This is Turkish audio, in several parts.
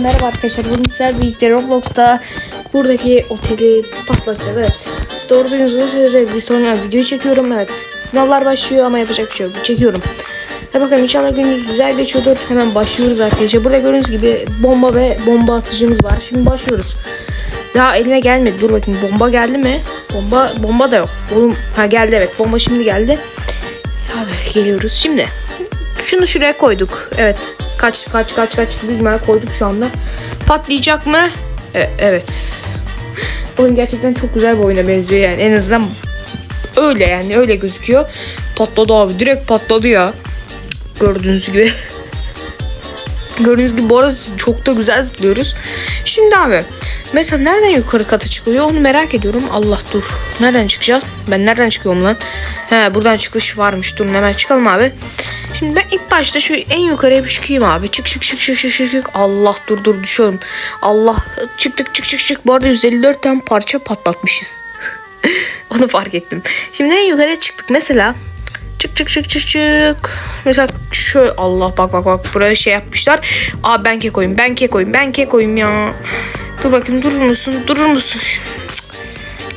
Merhaba arkadaşlar. Bugün sizlerle birlikte Roblox'ta buradaki oteli patlatacağız. Evet. Doğru duyduğunuz üzere bir sonra video çekiyorum. Evet. Sınavlar başlıyor ama yapacak bir şey yok. Çekiyorum. Hadi bakalım inşallah gününüz güzel geçiyordur. Hemen başlıyoruz arkadaşlar. Burada gördüğünüz gibi bomba ve bomba atıcımız var. Şimdi başlıyoruz. Daha elime gelmedi. Dur bakayım bomba geldi mi? Bomba bomba da yok. Oğlum ha geldi evet. Bomba şimdi geldi. Abi geliyoruz şimdi. Şunu şuraya koyduk. Evet. Kaç kaç kaç kaç bilmem koyduk şu anda. Patlayacak mı? E- evet. Oyun gerçekten çok güzel bir oyuna benziyor yani. En azından öyle yani öyle gözüküyor. Patladı abi. Direkt patladı ya. Gördüğünüz gibi. Gördüğünüz gibi bu arada çok da güzel zıplıyoruz. Şimdi abi mesela nereden yukarı kata çıkılıyor onu merak ediyorum. Allah dur. Nereden çıkacağız? Ben nereden çıkıyorum lan? He buradan çıkış varmış. Durun hemen çıkalım abi. Şimdi ben ilk başta şu en yukarıya bir çıkayım abi. Çık çık çık çık çık çık. çık. Allah dur dur düşüyorum. Allah çıktık çık çık çık. Bu arada 154 tane parça patlatmışız. Onu fark ettim. Şimdi en yukarıya çıktık. Mesela çık çık çık çık çık. Mesela şöyle Allah bak bak bak buraya şey yapmışlar. Aa ben kekoyum ben kekoyum ben kekoyum ya. Dur bakayım durur musun durur musun?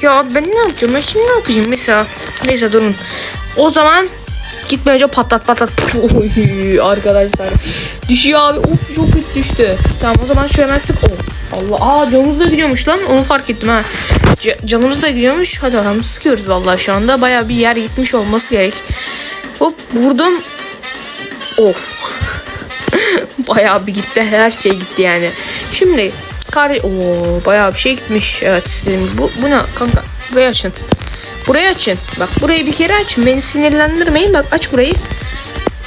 Ya ben ne yapacağım ben şimdi ne yapacağım mesela. Neyse durun. O zaman gitme önce patlat patlat. Arkadaşlar. Düşüyor abi. Of çok kötü düştü. Tamam o zaman şöyle hemen. Oh. Allah aa canımız da gidiyormuş lan. Onu fark ettim ha. Ca- Canımız da gidiyormuş. Hadi bakalım sıkıyoruz vallahi şu anda. Baya bir yer gitmiş olması gerek. Hop vurdum. Of. bayağı bir gitti. Her şey gitti yani. Şimdi kar Oo, bayağı bir şey gitmiş. Evet dedim. Bu, bu ne kanka? Burayı açın. Burayı açın. Bak burayı bir kere açın. Beni sinirlendirmeyin. Bak aç burayı.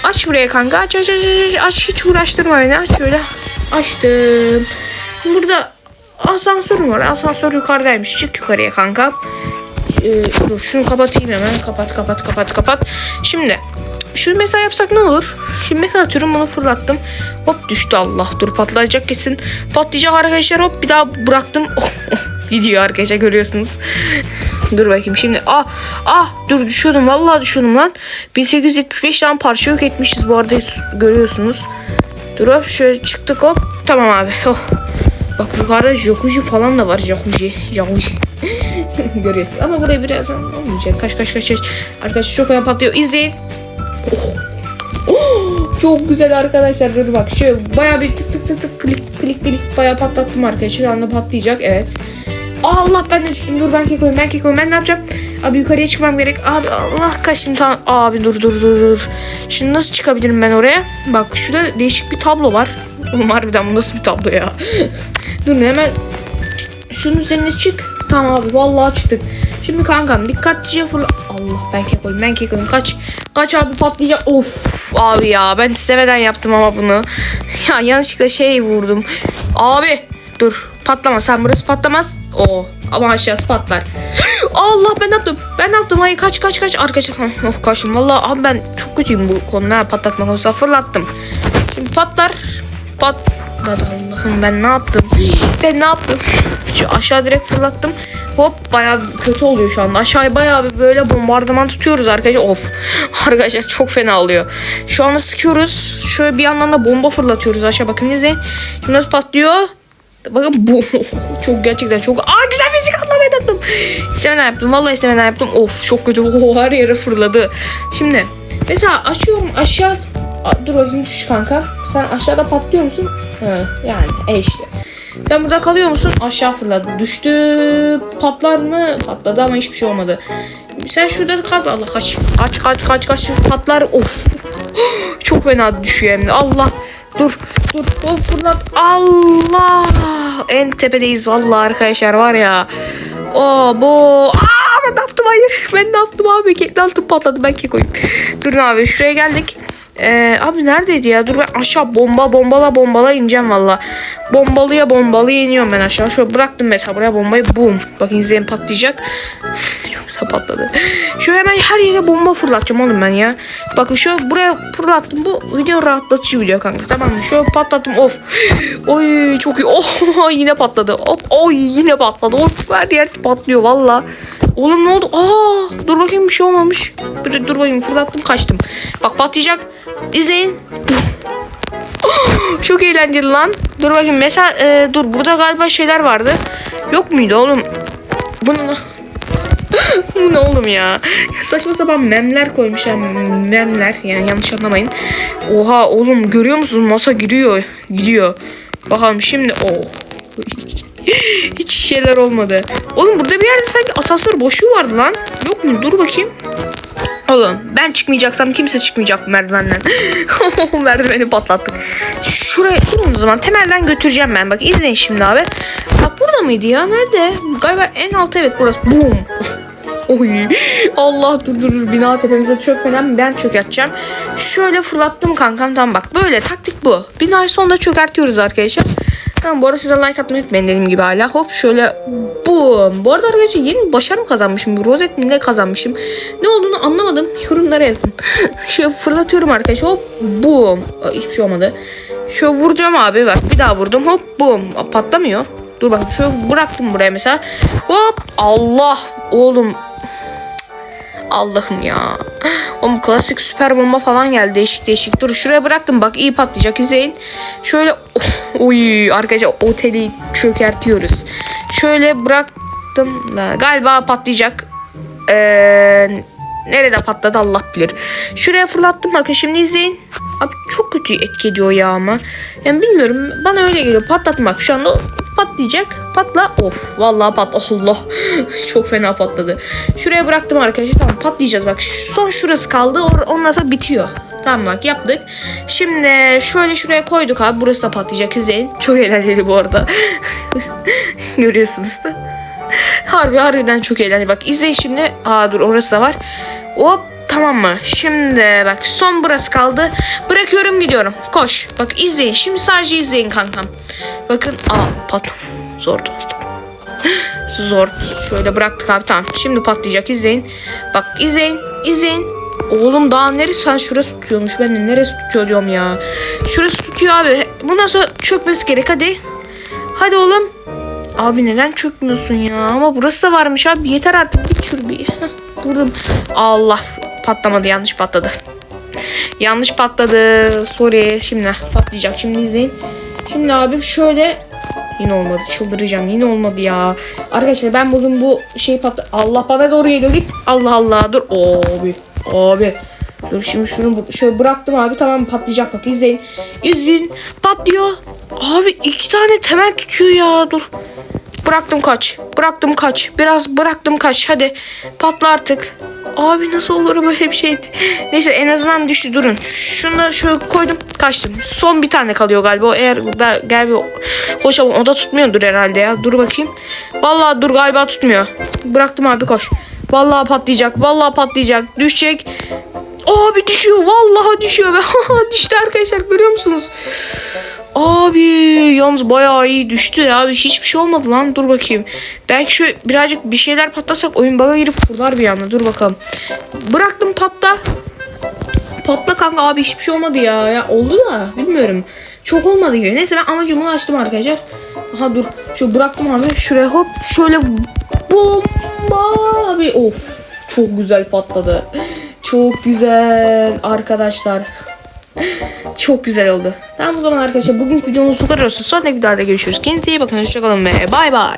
Aç buraya kanka. Aç aç aç aç. aç. Hiç uğraştırma beni. Aç şöyle. Açtım. Burada asansör var. Asansör yukarıdaymış. Çık yukarıya kanka. Ee, dur şunu kapatayım hemen. Kapat kapat kapat kapat. Şimdi şu mesela yapsak ne olur? Şimdi mesela atıyorum bunu fırlattım. Hop düştü Allah. Dur patlayacak kesin. Patlayacak arkadaşlar hop bir daha bıraktım. Gidiyor arkadaşlar görüyorsunuz. dur bakayım şimdi. Ah ah dur düşüyordum vallahi düşüyordum lan. 1875 tane parça yok etmişiz bu arada görüyorsunuz. Dur hop şöyle çıktık hop. Tamam abi. Oh. Bak yukarıda jacuzzi falan da var. Jacuzzi. Jacuzzi. Görüyorsun. Ama buraya birazdan olmayacak. Kaç kaç kaç kaç. Arkadaşlar çok önemli patlıyor. İzleyin. Oh. Çok güzel arkadaşlar. Dur bak şöyle baya bir tık tık tık tık klik klik klik baya patlattım arkadaşlar. Şu anda patlayacak. Evet. Allah ben de düştüm. Dur ben kekoyum ben kekoyum. Ben ne yapacağım? Abi yukarıya çıkmam gerek. Abi Allah kaçtım tam. Abi dur dur dur dur. Şimdi nasıl çıkabilirim ben oraya? Bak şurada değişik bir tablo var. Oğlum harbiden bu nasıl bir tablo ya? dur hemen şunun üzerine çık. Tamam abi vallahi çıktık. Şimdi kankam dikkatlice fırla. Allah ben kekoyum ben kekoyum kaç. Kaç abi patlayacak. Of abi ya ben istemeden yaptım ama bunu. Ya yanlışlıkla şey vurdum. Abi dur patlama sen burası patlamaz. O ama aşağısı patlar. Allah ben ne yaptım? Ben ne yaptım? Hayır kaç kaç kaç arkadaşlar. Oh kaçtım. Vallahi abi ben çok kötüyüm bu konuda. Patlatma konusunda fırlattım. Şimdi patlar. Patladı Allah'ım ben ne yaptım? Ben ne yaptım? Şu aşağı direkt fırlattım. Hop bayağı kötü oluyor şu anda. Aşağıya bayağı bir böyle bombardıman tutuyoruz arkadaşlar. Of. Arkadaşlar çok fena oluyor. Şu anda sıkıyoruz. Şöyle bir yandan da bomba fırlatıyoruz aşağı bakın izleyin. Şimdi nasıl patlıyor? Bakın bu çok gerçekten çok Aa güzel fizik anlamaya yaptım. İstemeden yaptım. Vallahi istemeden yaptım. Of çok kötü. Oh, her yere fırladı. Şimdi mesela açıyorum aşağı Aa, dur bakayım düş kanka. Sen aşağıda patlıyor musun? Yani e işte. Ben burada kalıyor musun? Aşağı fırladı. Düştü. Patlar mı? Patladı ama hiçbir şey olmadı. Sen şurada kal. Allah kaç. Kaç kaç kaç kaç. Patlar. Of. Çok fena düşüyor hem de. Allah. Dur. Dur. Of fırlat. Allah. En tepedeyiz vallahi arkadaşlar var ya. O bu. Aa ben ne yaptım hayır. Ben ne yaptım abi? Kendi altım patladı. Ben kekoyum. Durun abi şuraya geldik. Ee, abi neredeydi ya? Dur ben aşağı bomba bombala bombala ineceğim valla. Bombalıya bombalıya iniyorum ben aşağı. Şöyle bıraktım mesela buraya bombayı. Boom. Bakın izleyin patlayacak. Çok patladı. Şu hemen her yere bomba fırlatacağım oğlum ben ya. Bakın şu buraya fırlattım. Bu video rahatlatıcı video kanka. Tamam mı? Şöyle patlattım. Of. Oy çok iyi. Oh yine patladı. Hop. Oy yine patladı. Of her yer patlıyor valla. Oğlum ne oldu? Aa, dur bakayım bir şey olmamış. Dur, dur bakayım fırlattım kaçtım. Bak patlayacak. İzleyin. Çok eğlenceli lan. Dur bakayım mesela e, dur burada galiba şeyler vardı. Yok muydu oğlum? Bu ne? Bu ne oğlum ya? Ya Saçma sapan memler koymuşlar. Memler yani yanlış anlamayın. Oha oğlum görüyor musun? Masa gidiyor. Gidiyor. Bakalım şimdi. Oh. Hiç şeyler olmadı. Oğlum burada bir yerde sanki asansör boşluğu vardı lan. Yok mu? Dur bakayım. Oğlum ben çıkmayacaksam kimse çıkmayacak bu merdivenden. Merdiveni patlattık. Şuraya durun o zaman temelden götüreceğim ben. Bak izleyin şimdi abi. Bak burada mıydı ya? Nerede? Galiba en altı evet burası. Boom. Oy. Allah dur dur dur. Bina tepemize çökmeden ben çökerteceğim. Şöyle fırlattım kankam. Tamam bak böyle taktik bu. Binayı sonunda çökertiyoruz arkadaşlar. Tamam bu arada size like atmayı unutmayın dediğim gibi hala. Hop şöyle boom. Bu arada arkadaşlar yeni bir başarı mı kazanmışım? Rozet mi ne kazanmışım? Ne olduğunu anlamadım. Yorumlara yazın. şöyle fırlatıyorum arkadaşlar. Hop boom. Aa, Hiçbir şey olmadı. Şöyle vuracağım abi bak. Bir daha vurdum. Hop boom. Aa, Patlamıyor. Dur bak şöyle bıraktım buraya mesela. Hop Allah oğlum Allah'ım ya. Oğlum klasik süper bomba falan geldi. Değişik değişik. Dur şuraya bıraktım. Bak iyi patlayacak. izleyin. Şöyle uy arkadaşlar oteli çökertiyoruz. Şöyle bıraktım. Galiba patlayacak. Ee, nerede patladı Allah bilir. Şuraya fırlattım. Bakın şimdi izleyin. Abi çok kötü etki ediyor ya ama. Yani bilmiyorum. Bana öyle geliyor. Patlatmak. Şu anda patlayacak. Patla. Of. Vallahi pat. Allah. Çok fena patladı. Şuraya bıraktım arkadaşlar. Tamam patlayacağız. Bak son şurası kaldı. Ondan sonra bitiyor. Tamam bak yaptık. Şimdi şöyle şuraya koyduk abi. Burası da patlayacak. İzleyin. Çok eğlenceli bu arada. Görüyorsunuz da. Harbi harbiden çok eğlenceli. Bak izleyin şimdi. Aa dur orası da var. Hop tamam mı? Şimdi bak son burası kaldı. Bırakıyorum gidiyorum. Koş. Bak izleyin. Şimdi sadece izleyin kankam. Bakın. Aa patlam. Zor oldu. Zor. Şöyle bıraktık abi tamam. Şimdi patlayacak izleyin. Bak izleyin. izleyin. Oğlum daha neresi sen şurası tutuyormuş. Ben de neresi tutuyor diyorum ya. Şurası tutuyor abi. Bundan sonra çökmesi gerek hadi. Hadi oğlum. Abi neden çökmüyorsun ya? Ama burası da varmış abi. Yeter artık. Git şur bir. Heh, Vurdum. Allah. Patlamadı. Yanlış patladı. Yanlış patladı. Sorry. Şimdi patlayacak. Şimdi izleyin. Şimdi abi şöyle Yine olmadı. Çıldıracağım. Yine olmadı ya. Arkadaşlar ben bugün bu şeyi patla... Allah bana doğru geliyor. Git. Allah Allah. Dur. Abi. Abi. Dur şimdi şunu şöyle bıraktım abi. Tamam patlayacak bak. izleyin. İzleyin. Patlıyor. Abi iki tane temel tutuyor ya. Dur. Bıraktım kaç. Bıraktım kaç. Biraz bıraktım kaç. Hadi patla artık. Abi nasıl olur böyle bir şey? Neyse en azından düştü durun. Şunu da şöyle koydum kaçtım. Son bir tane kalıyor galiba. O Eğer ben, gel bir koşalım. O da tutmuyordur herhalde ya. Dur bakayım. Vallahi dur galiba tutmuyor. Bıraktım abi koş. Vallahi patlayacak. Vallahi patlayacak. Düşecek. Abi düşüyor. Vallahi düşüyor. Düştü arkadaşlar görüyor musunuz? Abi yalnız bayağı iyi düştü ya abi hiçbir şey olmadı lan dur bakayım. Belki şu birazcık bir şeyler patlasak oyun bana girip fırlar bir anda dur bakalım. Bıraktım patla. Patla kanka abi hiçbir şey olmadı ya. Ya oldu da bilmiyorum. Çok olmadı gibi. Neyse ben amacımı açtım arkadaşlar. Aha dur. Şu bıraktım abi. Şuraya hop şöyle bomba abi. Of çok güzel patladı. Çok güzel arkadaşlar. Çok güzel oldu. Tamam o zaman arkadaşlar bugünkü videomuz bu kadar olsun. Sonraki videoda görüşürüz. Kendinize iyi bakın. Hoşçakalın ve bay bay.